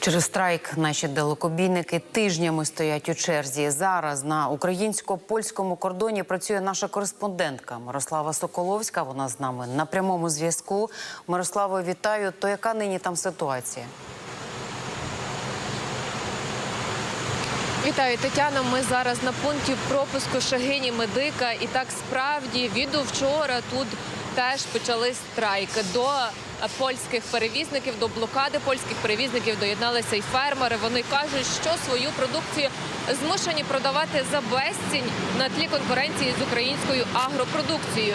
Через страйк наші далекобійники тижнями стоять у черзі. Зараз на українсько-польському кордоні працює наша кореспондентка Мирослава Соколовська. Вона з нами на прямому зв'язку. Мирославо, вітаю. То яка нині там ситуація? Вітаю, Тетяна. Ми зараз на пункті пропуску Шагині Медика. І так справді від вчора тут теж почали страйки. До польських перевізників, до блокади польських перевізників доєдналися й фермери. Вони кажуть, що свою продукцію змушені продавати за безцінь на тлі конкуренції з українською агропродукцією.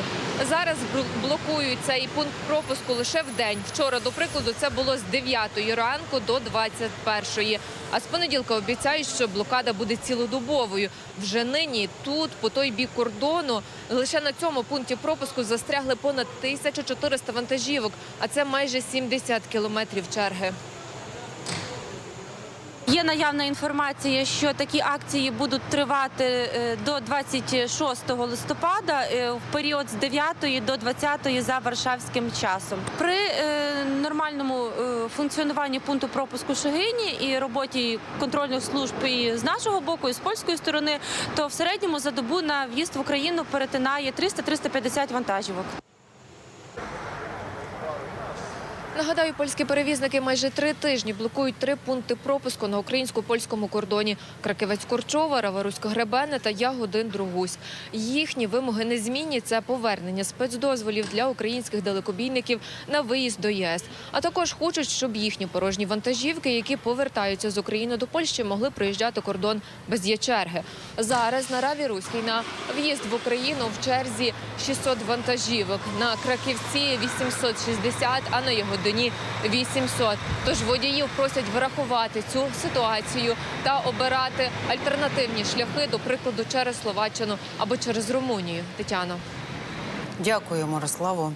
Зараз бл- блокують цей пункт пропуску лише в день. Вчора, до прикладу, це було з 9 ранку до 21. А з понеділка обіцяють, що блокада буде цілодобовою. Вже нині тут, по той бік кордону, лише на цьому пункті пропуску застрягли понад 1400 вантажівок, а це майже 70 кілометрів черги. Є наявна інформація, що такі акції будуть тривати е, до 26 листопада е, в період з 9 до 20 за варшавським часом. При е, нормальному функціонуванні пункту пропуску Шагині і роботі контрольних служб і з нашого боку, і з польської сторони, то в середньому за добу на в'їзд в Україну перетинає 300-350 вантажівок. Нагадаю, польські перевізники майже три тижні блокують три пункти пропуску на українсько-польському кордоні: Краківець Корчова, Раварусько Гребене та Ягодин Другусь. Їхні вимоги незмінні це повернення спецдозволів для українських далекобійників на виїзд до ЄС. А також хочуть, щоб їхні порожні вантажівки, які повертаються з України до Польщі, могли проїжджати кордон без є черги. Зараз на Раві Руській на в'їзд в Україну в черзі 600 вантажівок. На Краківці 860, а на Ягодині 800. Тож водіїв просять врахувати цю ситуацію та обирати альтернативні шляхи, до прикладу, через Словаччину або через Румунію. Тетяно. Дякую, Мирославо.